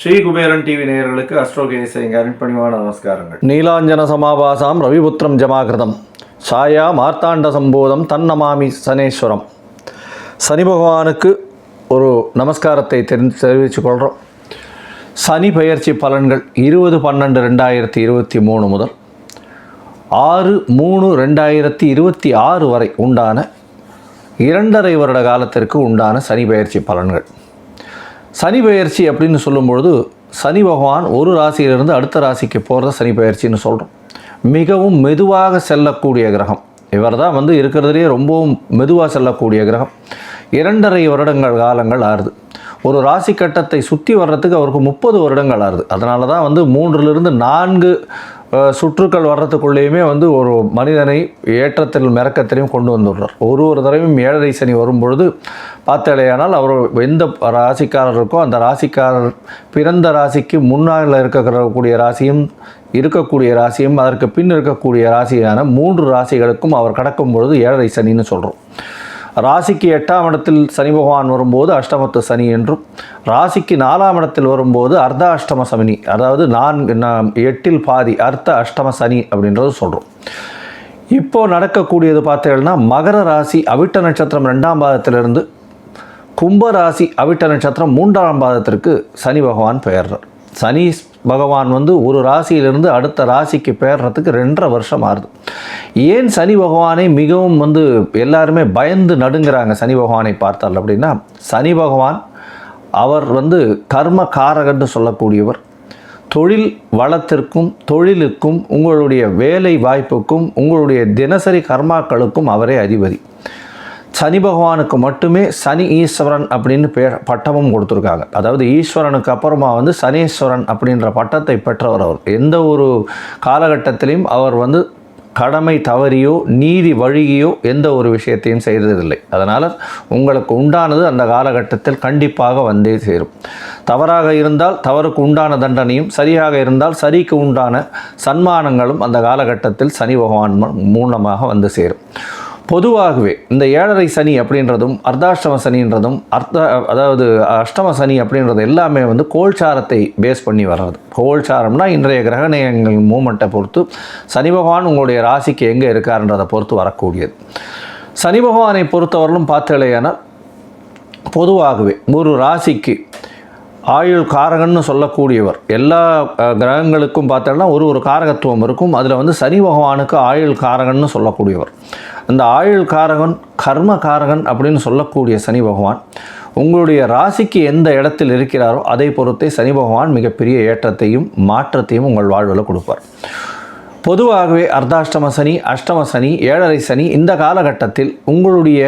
Sri Kuberan TV நேயர்களுக்கு அஸ்ட்ரோகேசரின் அருண்பணிவான நமஸ்காரங்கள். நீலாஞ்சன சமாபாசாம் ரவிபுத்திரம் ஜமாகிருதம். சாயா மார்த்தாண்ட சம்போதம் தன்னமாமி சனேஸ்வரம். சனி பகவானுக்கு ஒரு நமஸ்காரத்தை தெரிந்து தெரிவித்துக் கொள்கிறோம் சனி பயிற்சி பலன்கள் இருபது பன்னெண்டு ரெண்டாயிரத்தி இருபத்தி மூணு முதல் ஆறு மூணு ரெண்டாயிரத்தி இருபத்தி ஆறு வரை உண்டான இரண்டரை வருட காலத்திற்கு உண்டான சனி பெயர்ச்சி பலன்கள். சனி பெயர்ச்சி அப்படின்னு சொல்லும்பொழுது சனி பகவான் ஒரு ராசியிலிருந்து அடுத்த ராசிக்கு போகிறத சனி பெயர்ச்சின்னு சொல்கிறோம் மிகவும் மெதுவாக செல்லக்கூடிய கிரகம். இவர் தான் வந்து இருக்கிறதுலேயே ரொம்பவும் மெதுவாக செல்லக்கூடிய கிரகம். இரண்டரை வருடங்கள் காலங்கள் ஆறுது. ஒரு ராசி கட்டத்தை சுற்றி வர்றதுக்கு அவருக்கு முப்பது வருடங்கள் ஆறுது. அதனால தான் வந்து மூன்றிலிருந்து நான்கு சுற்றுக்கள் வர்றதுக்குள்ளேயுமே வந்து ஒரு மனிதனை ஏற்றத்தில் மிறக்கத்திலையும் கொண்டு வந்துடுறார். ஒரு ஒரு தடவையும் ஏழரை சனி வரும்பொழுது பார்த்தாலேயானால் அவர் எந்த ராசிக்காரர் இருக்கோ அந்த ராசிக்காரர் பிறந்த ராசிக்கு முன்னால் இருக்கக்கூடிய ராசியும் இருக்கக்கூடிய ராசியும் அதற்கு பின் இருக்கக்கூடிய ராசியான மூன்று ராசிகளுக்கும் அவர் கடக்கும் பொழுது ஏழரை சனின்னு சொல்கிறோம் ராசிக்கு எட்டாம் இடத்தில் சனி பகவான் வரும்போது அஷ்டமத்து சனி என்றும் ராசிக்கு நாலாம் இடத்தில் வரும்போது அர்த்த அஷ்டம சனி அதாவது நான்கு எட்டில் பாதி அர்த்த அஷ்டம சனி அப்படின்றது சொல்கிறோம் இப்போ நடக்கக்கூடியது பார்த்தீங்கன்னா மகர ராசி அவிட்ட நட்சத்திரம் ரெண்டாம் பாதத்திலிருந்து கும்பராசி அவிட்ட நட்சத்திரம் மூன்றாம் பாதத்திற்கு சனி பகவான் பெயர்றார். சனி பகவான் வந்து ஒரு ராசியிலிருந்து அடுத்த ராசிக்கு பேர்றதுக்கு ரெண்டரை வருஷம் ஆகுது ஏன் சனி பகவானை மிகவும் வந்து எல்லாருமே பயந்து நடுங்கிறாங்க சனி பகவானை பார்த்தால் அப்படின்னா சனி பகவான் அவர் வந்து கர்ம காரகன்னு சொல்லக்கூடியவர். தொழில் வளத்திற்கும் தொழிலுக்கும் உங்களுடைய வேலை வாய்ப்புக்கும் உங்களுடைய தினசரி கர்மாக்களுக்கும் அவரே அதிபதி. சனி பகவானுக்கு மட்டுமே சனி ஈஸ்வரன் அப்படின்னு பேர் பட்டமும் கொடுத்துருக்காங்க. அதாவது ஈஸ்வரனுக்கு அப்புறமா வந்து சனீஸ்வரன் அப்படின்ற பட்டத்தை பெற்றவர் அவர். எந்த ஒரு காலகட்டத்திலையும் அவர் வந்து கடமை தவறியோ நீதி வழியோ எந்த ஒரு விஷயத்தையும் செய்ததில்லை. அதனால் உங்களுக்கு உண்டானது அந்த காலகட்டத்தில் கண்டிப்பாக வந்தே சேரும். தவறாக இருந்தால் தவறுக்கு உண்டான தண்டனையும் சரியாக இருந்தால் சரிக்கு உண்டான சன்மானங்களும் அந்த காலகட்டத்தில் சனி பகவான் மூலமாக வந்து சேரும். பொதுவாகவே இந்த ஏழரை சனி அப்படின்றதும் அர்த்தாஷ்டம சனின்றதும் அர்த்த அதாவது அஷ்டம சனி அப்படின்றது எல்லாமே வந்து கோல்சாரத்தை பேஸ் பண்ணி வர்றது. கோல்சாரம்னா இன்றைய கிரகணயங்கள் மூமெண்ட்டை பொறுத்து சனி பகவான் உங்களுடைய ராசிக்கு எங்கே இருக்காருன்றதை பொறுத்து வரக்கூடியது. சனி பகவானை பொறுத்தவரையிலும் பார்த்தலையானால் பொதுவாகவே ஒரு ராசிக்கு ஆயுள் காரகன்னு சொல்லக்கூடியவர். எல்லா கிரகங்களுக்கும் பார்த்தோம்னா ஒரு ஒரு காரகத்துவம் இருக்கும். அதில் வந்து சனி பகவானுக்கு ஆயுள் காரகன்னு சொல்லக்கூடியவர். அந்த ஆயுள் காரகன் கர்ம காரகன் அப்படின்னு சொல்லக்கூடிய சனி பகவான் உங்களுடைய ராசிக்கு எந்த இடத்தில் இருக்கிறாரோ அதை பொறுத்தே சனி பகவான் மிகப்பெரிய ஏற்றத்தையும் மாற்றத்தையும் உங்கள் வாழ்வில் கொடுப்பார். பொதுவாகவே அர்த்தாஷ்டம சனி அஷ்டம சனி ஏழரை சனி இந்த காலகட்டத்தில் உங்களுடைய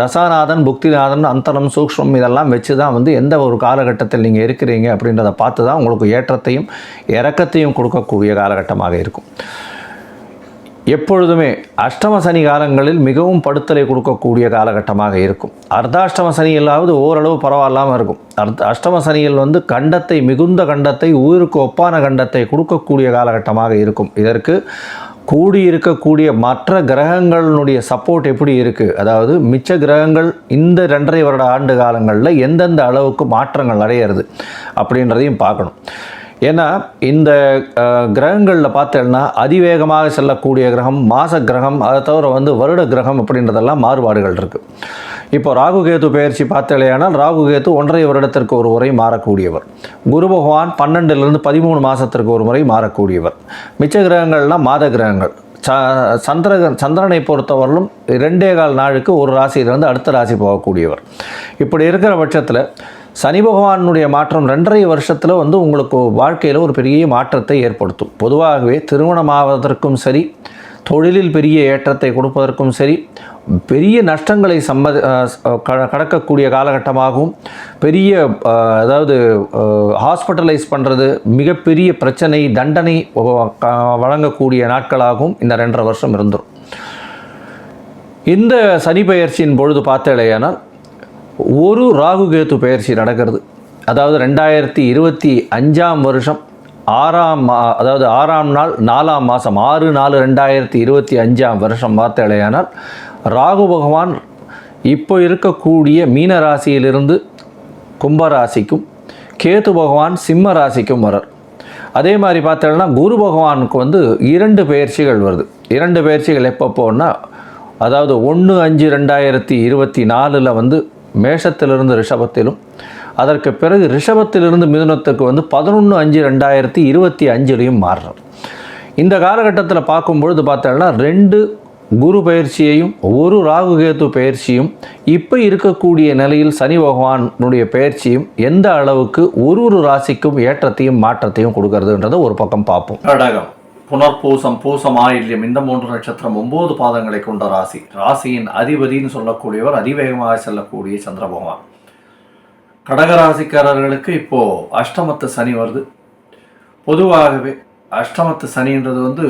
தசாநாதன் புக்திநாதன் அந்தரம் சூக்ஷ்மம் இதெல்லாம் வச்சு தான் வந்து எந்த ஒரு காலகட்டத்தில் நீங்கள் இருக்கிறீங்க அப்படின்றத பார்த்து தான் உங்களுக்கு ஏற்றத்தையும் இறக்கத்தையும் கொடுக்கக்கூடிய காலகட்டமாக இருக்கும். எப்பொழுதுமே அஷ்டம சனி காலங்களில் மிகவும் படுத்தலை கொடுக்கக்கூடிய காலகட்டமாக இருக்கும். அர்த்தாஷ்டம சனியிலாவது ஓரளவு பரவாயில்லாமல் இருக்கும். அர்த்த அஷ்டம சனியில் வந்து கண்டத்தை மிகுந்த கண்டத்தை உயிருக்கு ஒப்பான கண்டத்தை கொடுக்கக்கூடிய காலகட்டமாக இருக்கும். இதற்கு கூடியிருக்கக்கூடிய மற்ற கிரகங்களினுடைய சப்போர்ட் எப்படி இருக்குது அதாவது மிச்ச கிரகங்கள் இந்த ரெண்டரை வருட ஆண்டு காலங்களில் எந்தெந்த அளவுக்கு மாற்றங்கள் அடையிறது அப்படின்றதையும் பார்க்கணும். ஏன்னா இந்த கிரகங்களில் பார்த்தேன்னா அதிவேகமாக செல்லக்கூடிய கிரகம் மாச கிரகம் அதை தவிர வந்து வருட கிரகம் அப்படின்றதெல்லாம் மாறுபாடுகள் இருக்குது இப்போ ராகு பயிற்சி பார்த்தலையானால் ராகுகேது ஒன்றரை வருடத்திற்கு ஒரு முறை மாறக்கூடியவர். குரு பகவான் பன்னெண்டுலேருந்து பதிமூணு மாதத்திற்கு ஒரு முறை மாறக்கூடியவர். மிச்ச கிரகங்கள்லாம் மாத கிரகங்கள். ச சந்திர சந்திரனை பொறுத்தவரையிலும் ரெண்டே கால் நாளுக்கு ஒரு ராசியிலிருந்து அடுத்த ராசி போகக்கூடியவர். இப்படி இருக்கிற பட்சத்தில் சனி பகவானுடைய மாற்றம் ரெண்டரை வருஷத்தில் வந்து உங்களுக்கு வாழ்க்கையில் ஒரு பெரிய மாற்றத்தை ஏற்படுத்தும். பொதுவாகவே திருமணமாவதற்கும் சரி தொழிலில் பெரிய ஏற்றத்தை கொடுப்பதற்கும் சரி பெரிய நஷ்டங்களை சம்மதி கடக்கக்கூடிய காலகட்டமாகவும் பெரிய அதாவது ஹாஸ்பிட்டலைஸ் பண்ணுறது மிகப்பெரிய பிரச்சனை தண்டனை வழங்கக்கூடிய நாட்களாகவும் இந்த ரெண்டரை வருஷம் இருந்துடும் இந்த சனி பயிற்சியின் பொழுது பார்த்தேலையானால் ஒரு ராகு கேத்து பெயர்ச்சி நடக்கிறது. அதாவது ரெண்டாயிரத்தி இருபத்தி அஞ்சாம் வருஷம் ஆறாம் மா அதாவது ஆறாம் நாள் நாலாம் மாதம் ஆறு நாலு ரெண்டாயிரத்தி இருபத்தி அஞ்சாம் வருஷம் பார்த்தாலேயானால் ராகு பகவான் இப்போ இருக்கக்கூடிய மீன ராசியிலிருந்து கும்பராசிக்கும் கேத்து பகவான் சிம்ம ராசிக்கும் வரார். அதே மாதிரி பார்த்தோம்னா குரு பகவானுக்கு வந்து இரண்டு பயிற்சிகள் வருது. இரண்டு பயிற்சிகள் எப்போ போனால் அதாவது ஒன்று அஞ்சு ரெண்டாயிரத்தி இருபத்தி நாலில் வந்து மேஷத்திலிருந்து ரிஷபத்திலும் அதற்கு பிறகு ரிஷபத்திலிருந்து மிதுனத்துக்கு வந்து பதினொன்று அஞ்சு ரெண்டாயிரத்தி இருபத்தி அஞ்சுலையும் மாறுறோம் இந்த காலகட்டத்தில் பார்க்கும்பொழுது பார்த்தோம்னா ரெண்டு குரு பயிற்சியையும் ஒரு ராகு கேத்து பயிற்சியும் இப்போ இருக்கக்கூடிய நிலையில் சனி பகவானுடைய பயிற்சியும் எந்த அளவுக்கு ஒரு ஒரு ராசிக்கும் ஏற்றத்தையும் மாற்றத்தையும் கொடுக்கறதுன்றதை ஒரு பக்கம் பார்ப்போம். கடகம் புனர்பூசம் பூசம் ஆயில்யம் இந்த மூன்று நட்சத்திரம் ஒன்பது பாதங்களை கொண்ட ராசி. ராசியின் அதிபதின்னு சொல்லக்கூடியவர் அதிவேகமாக செல்லக்கூடிய சந்திர பகவான் கடக ராசிக்காரர்களுக்கு அஷ்டமத்து சனி வருது. பொதுவாகவே அஷ்டமத்து சனின்றது வந்து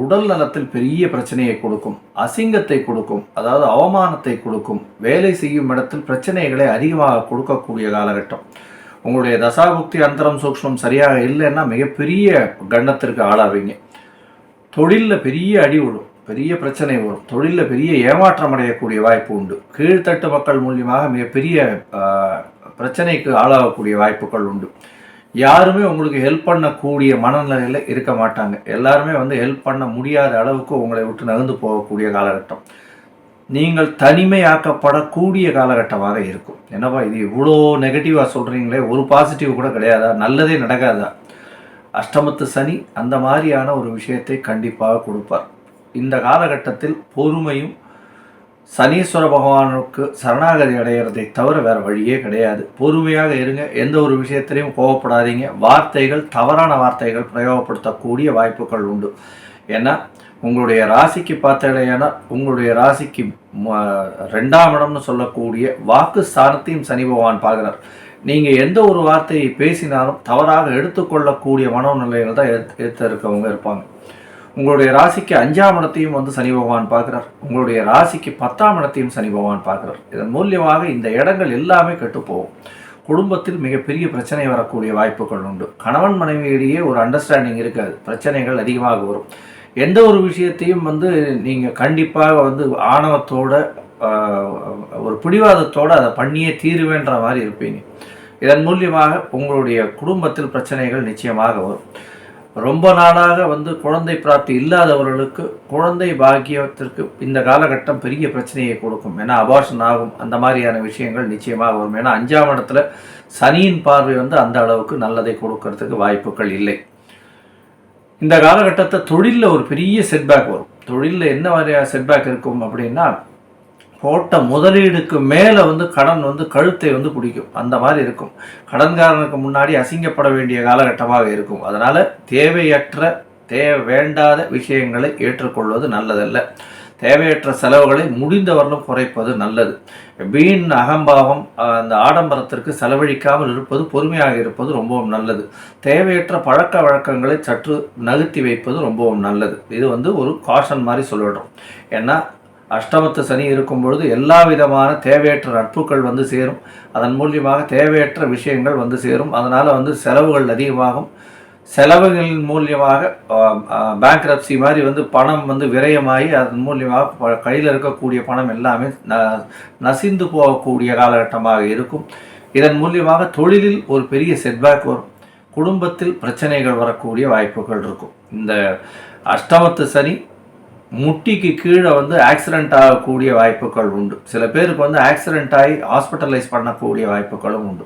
உடல் நலத்தில் பெரிய பிரச்சனையை கொடுக்கும் அசிங்கத்தை கொடுக்கும் அதாவது அவமானத்தை கொடுக்கும் வேலை செய்யும் இடத்தில் பிரச்சனைகளை அதிகமாக கொடுக்கக்கூடிய காலகட்டம். உங்களுடைய தசாபுக்தி அந்தரம் சூக்ஷ்மம் சரியாக இல்லைன்னா மிகப்பெரிய கண்டத்திற்கு ஆளாவீங்க. தொழிலில் பெரிய அடி விடும் பெரிய பிரச்சனை வரும். தொழிலில் பெரிய ஏமாற்றம் அடையக்கூடிய வாய்ப்பு உண்டு. கீழ்த்தட்டு மக்கள் மூலியமாக மிகப்பெரிய பிரச்சனைக்கு ஆளாகக்கூடிய வாய்ப்புகள் உண்டு. யாருமே உங்களுக்கு ஹெல்ப் பண்ணக்கூடிய மனநிலையில் இருக்க மாட்டாங்க. எல்லாருமே வந்து ஹெல்ப் பண்ண முடியாத அளவுக்கு உங்களை விட்டு நகர்ந்து போகக்கூடிய காலகட்டம். நீங்கள் தனிமையாக்கப்படக்கூடிய காலகட்டமாக இருக்கும். என்னப்பா இது இவ்வளோ நெகட்டிவாக சொல்கிறீங்களே ஒரு பாசிட்டிவ் கூட கிடையாதா? நல்லதே நடக்காதா? அஷ்டமத்து சனி அந்த மாதிரியான ஒரு விஷயத்தை கண்டிப்பாக கொடுப்பார். இந்த காலகட்டத்தில் பொறுமையும் சனீஸ்வர பகவானுக்கு சரணாகதி அடைகிறதை தவிர வேறு வழியே கிடையாது. பொறுமையாக இருங்க எந்த ஒரு விஷயத்திலையும் கோவப்படாதீங்க. வார்த்தைகள் தவறான வார்த்தைகள் பிரயோகப்படுத்தக்கூடிய வாய்ப்புகள் உண்டு. ஏன்னா உங்களுடைய ராசிக்கு பார்த்தீங்கன்னா உங்களுடைய ராசிக்கு ரெண்டாம் இடம்னு சொல்லக்கூடிய வாக்கு ஸ்தானத்தையும் சனி பகவான் பார்க்குறார். நீங்கள் எந்த ஒரு வார்த்தையை பேசினாலும் தவறாக எடுத்துக்கொள்ளக்கூடிய மனோநிலைகள் தான் எடுத்து இருக்கவங்க இருப்பாங்க. உங்களுடைய ராசிக்கு அஞ்சாம் இடத்தையும் வந்து சனி பகவான் பார்க்குறார். உங்களுடைய ராசிக்கு பத்தாம் இடத்தையும் சனி பகவான் பார்க்குறார். இதன் மூலியமாக இந்த இடங்கள் எல்லாமே கெட்டுப்போகும் குடும்பத்தில் மிகப்பெரிய பிரச்சனை வரக்கூடிய வாய்ப்புகள் உண்டு. கணவன் மனைவியிடையே ஒரு அண்டர்ஸ்டாண்டிங் இருக்காது. பிரச்சனைகள் அதிகமாக வரும். எந்த ஒரு விஷயத்தையும் வந்து நீங்கள் கண்டிப்பாக வந்து ஆணவத்தோட ஒரு பிடிவாதத்தோடு அதை பண்ணியே தீருவேன்ற மாதிரி இருப்பீங்க. இதன் மூலியமாக உங்களுடைய குடும்பத்தில் பிரச்சனைகள் நிச்சயமாக வரும். ரொம்ப நாளாக வந்து குழந்தை பிராப்தி இல்லாதவர்களுக்கு குழந்தை பாக்கியத்திற்கு இந்த காலகட்டம் பெரிய பிரச்சனையை கொடுக்கும். ஏன்னா அபார்ஷன் ஆகும். அந்த மாதிரியான விஷயங்கள் நிச்சயமாக வரும். ஏன்னா அஞ்சாம் இடத்துல சனியின் பார்வை வந்து அந்த அளவுக்கு நல்லதை கொடுக்கறதுக்கு வாய்ப்புகள் இல்லை. இந்த காலகட்டத்தை தொழிலில் ஒரு பெரிய செட்பேக் வரும். தொழிலில் என்ன மாதிரியான செட்பேக் இருக்கும் அப்படின்னா போட்ட முதலீடுக்கு மேலே வந்து கடன் வந்து கழுத்தை வந்து பிடிக்கும் அந்த மாதிரி இருக்கும். கடன்காரனுக்கு முன்னாடி அசிங்கப்பட வேண்டிய காலகட்டமாக இருக்கும். அதனால் தேவையற்ற தேவை வேண்டாத விஷயங்களை ஏற்றுக்கொள்வது நல்லதல்ல. தேவையற்ற செலவுகளை முடிந்தவரையிலும் குறைப்பது நல்லது. வீண் அகம்பாவம் அந்த ஆடம்பரத்திற்கு செலவழிக்காமல் இருப்பது பொறுமையாக இருப்பது ரொம்பவும் நல்லது. தேவையற்ற பழக்க வழக்கங்களை சற்று நகர்த்தி வைப்பது ரொம்பவும் நல்லது. இது வந்து ஒரு காஷன் மாதிரி சொல்லிடுறோம். ஏன்னா அஷ்டமத்து சனி இருக்கும் பொழுது எல்லா விதமான தேவையற்ற நட்புகள் வந்து சேரும். அதன் மூலியமாக தேவையற்ற விஷயங்கள் வந்து சேரும். அதனால் வந்து செலவுகள் அதிகமாகும். செலவுகளின் மூலியமாக பேங்க்ரப்சி மாதிரி வந்து பணம் வந்து விரயமாகி அதன் மூலியமாக கையில் இருக்கக்கூடிய பணம் எல்லாமே ந நசிந்து போகக்கூடிய காலகட்டமாக இருக்கும். இதன் மூலியமாக தொழிலில் ஒரு பெரிய செட்பேக் வரும். குடும்பத்தில் பிரச்சனைகள் வரக்கூடிய வாய்ப்புகள் இருக்கும். இந்த அஷ்டமத்து சனி முட்டிக்கு கீழே வந்து ஆக்சிடென்ட் ஆகக்கூடிய வாய்ப்புகள் உண்டு. சில பேருக்கு வந்து ஆக்சிடென்ட் ஆகி ஹாஸ்பிட்டலைஸ் பண்ணக்கூடிய வாய்ப்புகளும் உண்டு.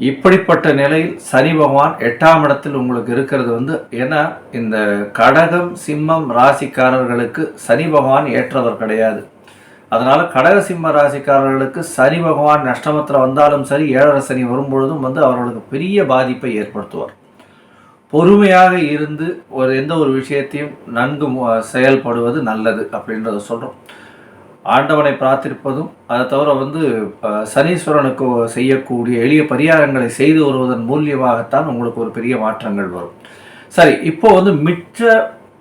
இப்படிப்பட்ட நிலையில் சனி பகவான் எட்டாம் இடத்தில் உங்களுக்கு இருக்கிறது வந்து ஏன்னா இந்த கடகம் சிம்மம் ராசிக்காரர்களுக்கு சனி பகவான் ஏற்றவர் கிடையாது. அதனால் கடக சிம்ம ராசிக்காரர்களுக்கு சனி பகவான் நஷ்டமத்தில் வந்தாலும் சரி ஏழரை சனி வரும்பொழுதும் வந்து அவர்களுக்கு பெரிய பாதிப்பை ஏற்படுத்துவார். பொறுமையாக இருந்து ஒரு எந்த ஒரு விஷயத்தையும் நன்கு செயல்படுவது நல்லது அப்படின்றத சொல்கிறோம் ஆண்டவனை பிரார்த்திப்பதும் அதை தவிர வந்து சனீஸ்வரனுக்கு செய்யக்கூடிய எளிய பரிகாரங்களை செய்து வருவதன் மூலியமாகத்தான் உங்களுக்கு ஒரு பெரிய மாற்றங்கள் வரும். சரி இப்போ வந்து மிச்ச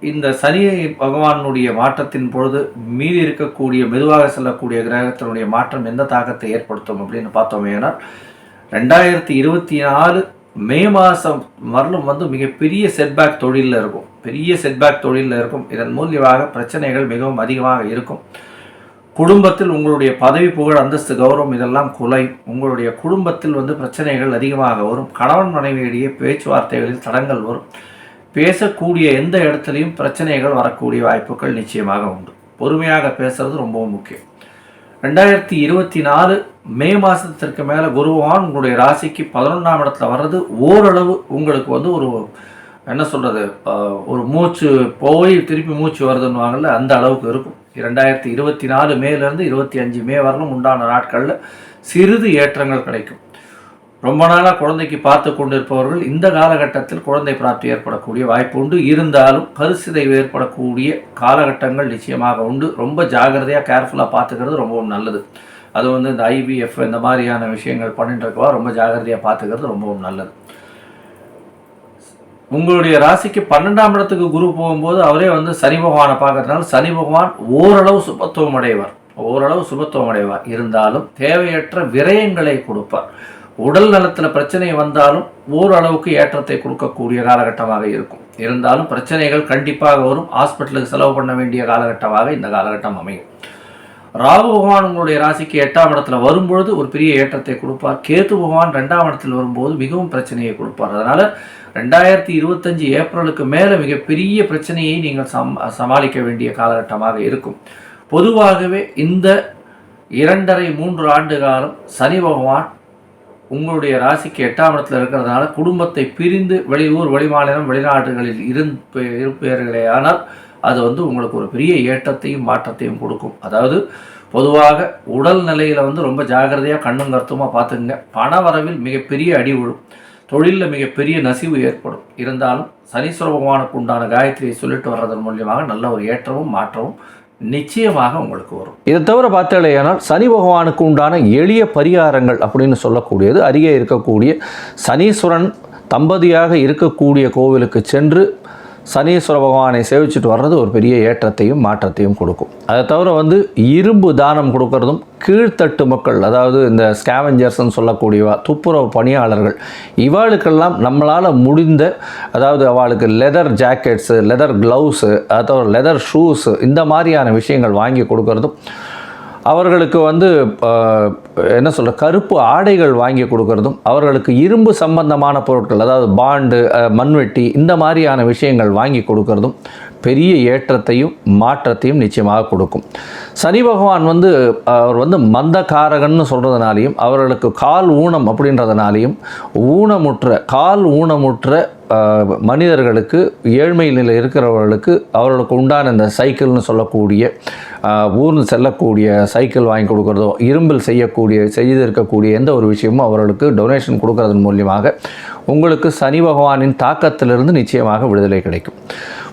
இந்த சனி பகவானுடைய மாற்றத்தின் பொழுது மீதி இருக்கக்கூடிய மெதுவாக செல்லக்கூடிய கிரகத்தினுடைய மாற்றம் எந்த தாக்கத்தை ஏற்படுத்தும் அப்படின்னு பார்த்தோமேனால் ரெண்டாயிரத்தி இருபத்தி நாலு மே மாதம் வரலும் வந்து மிகப்பெரிய செட்பேக் தொழிலில் இருக்கும். பெரிய செட்பேக் தொழிலில் இருக்கும். இதன் மூலியமாக பிரச்சனைகள் மிகவும் அதிகமாக இருக்கும். குடும்பத்தில் உங்களுடைய பதவி புகழ் அந்தஸ்து கௌரவம் இதெல்லாம் குலை. உங்களுடைய குடும்பத்தில் வந்து பிரச்சனைகள் அதிகமாக வரும். கணவன் மனைவியிடையே பேச்சுவார்த்தைகளில் தடங்கள் வரும். பேசக்கூடிய எந்த இடத்துலையும் பிரச்சனைகள் வரக்கூடிய வாய்ப்புகள் நிச்சயமாக உண்டு. பொறுமையாக பேசுறது ரொம்பவும் முக்கியம். ரெண்டாயிரத்தி இருபத்தி நாலு மே மாதத்திற்கு மேலே குருவான் உங்களுடைய ராசிக்கு பதினொன்றாம் இடத்துல வர்றது ஓரளவு உங்களுக்கு வந்து ஒரு என்ன சொல்கிறது ஒரு மூச்சு போய் திருப்பி மூச்சு வருதுன்னுவாங்கல்ல அந்த அளவுக்கு இருக்கும். ரெண்டாயிரத்தி இருபத்தி நாலு மேலேருந்து இருபத்தி அஞ்சு மே வரலும் உண்டான நாட்களில் சிறிது ஏற்றங்கள் கிடைக்கும். ரொம்ப நாளாக குழந்தைக்கு பார்த்து கொண்டிருப்பவர்கள் இந்த காலகட்டத்தில் குழந்தை பிராப்தி ஏற்படக்கூடிய வாய்ப்பு உண்டு. இருந்தாலும் கருசிதைவு ஏற்படக்கூடிய காலகட்டங்கள் நிச்சயமாக உண்டு. ரொம்ப ஜாகிரதையாக கேர்ஃபுல்லாக பார்த்துக்கிறது ரொம்பவும் நல்லது. அது வந்து இந்த ஐவிஎஃப் இந்த மாதிரியான விஷயங்கள் பண்ணிட்டுருக்கவா ரொம்ப ஜாகிரதையாக பார்த்துக்கிறது ரொம்பவும் நல்லது. உங்களுடைய ராசிக்கு பன்னெண்டாம் இடத்துக்கு குரு போகும்போது அவரே வந்து சனி பகவானை பார்க்கறதுனால சனி பகவான் ஓரளவு சுபத்துவம் அடைவார். ஓரளவு சுபத்துவம் அடைவார். இருந்தாலும் தேவையற்ற விரயங்களை கொடுப்பார். உடல் நலத்தில் பிரச்சனை வந்தாலும் ஓரளவுக்கு ஏற்றத்தை கொடுக்கக்கூடிய காலகட்டமாக இருக்கும். இருந்தாலும் பிரச்சனைகள் கண்டிப்பாக வரும். ஹாஸ்பிட்டலுக்கு செலவு பண்ண வேண்டிய காலகட்டமாக இந்த காலகட்டம் அமையும். ராகு பகவான் உங்களுடைய ராசிக்கு எட்டாம் இடத்துல வரும்பொழுது ஒரு பெரிய ஏற்றத்தை கொடுப்பார். கேத்து பகவான் ரெண்டாம் இடத்தில் வரும்போது மிகவும் பிரச்சனையை கொடுப்பார். அதனால் ரெண்டாயிரத்தி இருபத்தஞ்சு ஏப்ரலுக்கு மேலே மிகப்பெரிய பிரச்சனையை நீங்கள் சம் சமாளிக்க வேண்டிய காலகட்டமாக இருக்கும். பொதுவாகவே இந்த இரண்டரை மூன்று ஆண்டு காலம் சனி பகவான் உங்களுடைய ராசிக்கு எட்டாம் இடத்துல இருக்கிறதுனால குடும்பத்தை பிரிந்து வெளியூர் வெளிமாநிலம் வெளிநாடுகளில் இருந்து இருப்பீர்களே. ஆனால் அது வந்து உங்களுக்கு ஒரு பெரிய ஏற்றத்தையும் மாற்றத்தையும் கொடுக்கும். அதாவது பொதுவாக உடல் நிலையில் வந்து ரொம்ப ஜாகிரதையாக கண்ணும் கருத்துமாக பார்த்துங்க பண வரவில் மிகப்பெரிய அடி விழும். தொழிலில் மிகப்பெரிய நசிவு ஏற்படும். இருந்தாலும் சனீஸ்வர பகவானுக்கு உண்டான காயத்ரியை சொல்லிட்டு வர்றதன் மூலியமாக நல்ல ஒரு ஏற்றமும் மாற்றமும் நிச்சயமாக உங்களுக்கு வரும். இதை தவிர பார்த்தாலேயானால் சனி பகவானுக்கு உண்டான எளிய பரிகாரங்கள் அப்படின்னு சொல்லக்கூடியது அருகே இருக்கக்கூடிய சனீஸ்வரன் தம்பதியாக இருக்கக்கூடிய கோவிலுக்கு சென்று சனீஸ்வர பகவானை சேவிச்சுட்டு வர்றது ஒரு பெரிய ஏற்றத்தையும் மாற்றத்தையும் கொடுக்கும். அதை தவிர வந்து இரும்பு தானம் கொடுக்கறதும் கீழ்த்தட்டு மக்கள் அதாவது இந்த ஸ்கேவஞ்சர்ஸ்ன்னு சொல்லக்கூடியவா துப்புரவு பணியாளர்கள் இவாளுக்கெல்லாம் நம்மளால் முடிந்த அதாவது அவளுக்கு லெதர் ஜாக்கெட்ஸு லெதர் க்ளவுஸு அதாவது லெதர் ஷூஸு இந்த மாதிரியான விஷயங்கள் வாங்கி கொடுக்கறதும் அவர்களுக்கு வந்து என்ன சொல்ற கருப்பு ஆடைகள் வாங்கி கொடுக்கறதும் அவர்களுக்கு இரும்பு சம்பந்தமான பொருட்கள் அதாவது பாண்டு மண்வெட்டி இந்த மாதிரியான விஷயங்கள் வாங்கி கொடுக்கறதும் பெரிய ஏற்றத்தையும் மாற்றத்தையும் நிச்சயமாக கொடுக்கும். சனி பகவான் வந்து அவர் வந்து மந்தகாரகன்னு சொல்கிறதுனாலையும் அவர்களுக்கு கால் ஊனம் அப்படின்றதுனாலையும் ஊனமுற்ற கால் ஊனமுற்ற மனிதர்களுக்கு ஏழ்மை நிலை இருக்கிறவர்களுக்கு அவர்களுக்கு உண்டான இந்த சைக்கிள்னு சொல்லக்கூடிய ஊர்ந்து செல்லக்கூடிய சைக்கிள் வாங்கி கொடுக்குறதோ இரும்பில் செய்யக்கூடிய செய்திருக்கக்கூடிய எந்த ஒரு விஷயமும் அவர்களுக்கு டொனேஷன் கொடுக்கறதன் மூலியமாக உங்களுக்கு சனி பகவானின் தாக்கத்திலிருந்து நிச்சயமாக விடுதலை கிடைக்கும்.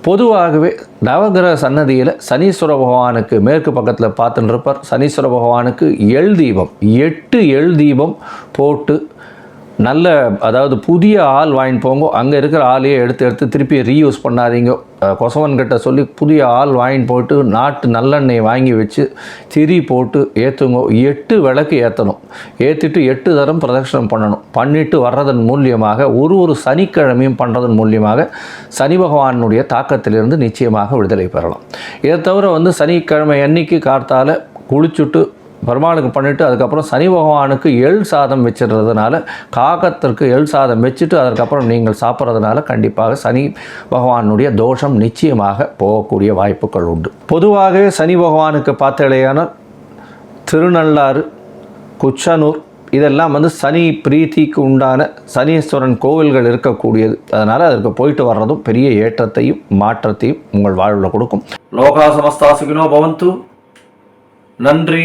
பொதுவாகவே நவகிரக சன்னதியில் சனீஸ்வர பகவானுக்கு மேற்கு பக்கத்தில் பார்த்துட்டு இருப்பார். சனீஸ்வர பகவானுக்கு எள் தீபம் எட்டு எள் தீபம் போட்டு நல்ல அதாவது புதிய ஆள் வாங்கிட்டு போங்க. அங்கே இருக்கிற ஆளையே எடுத்து எடுத்து திருப்பி ரீயூஸ் பண்ணாதீங்க. கொசவன்கிட்ட சொல்லி புதிய ஆள் வாங்கிட்டு போட்டு நாட்டு நல்லெண்ணெய் வாங்கி வச்சு திரி போட்டு ஏற்றுங்க எட்டு விளக்கு ஏற்றணும் ஏற்றிட்டு எட்டு தரம் பிரதட்சணம் பண்ணணும். பண்ணிட்டு வர்றதன் மூலியமாக ஒரு ஒரு சனிக்கிழமையும் பண்ணுறதன் மூலியமாக சனி பகவானுடைய தாக்கத்திலிருந்து நிச்சயமாக விடுதலை பெறலாம். இதை தவிர வந்து சனிக்கிழமை அன்னைக்கு கார்த்தால குளிச்சுட்டு பெருமாளுக்கு பண்ணிவிட்டு அதுக்கப்புறம் சனி பகவானுக்கு எள் சாதம் வச்சிடுறதுனால காகத்திற்கு எள் சாதம் வச்சுட்டு அதுக்கப்புறம் நீங்கள் சாப்பிட்றதுனால கண்டிப்பாக சனி பகவானுடைய தோஷம் நிச்சயமாக போகக்கூடிய வாய்ப்புகள் உண்டு. பொதுவாகவே சனி பகவானுக்கு பார்த்தலையானால் திருநள்ளாறு குச்சனூர் இதெல்லாம் வந்து சனி பிரீத்திக்கு உண்டான சனீஸ்வரன் கோவில்கள் இருக்கக்கூடியது. அதனால் அதற்கு போயிட்டு வர்றதும் பெரிய ஏற்றத்தையும் மாற்றத்தையும் உங்கள் வாழ்வில் கொடுக்கும். லோகா சமஸ்தா பவந்து. நன்றி.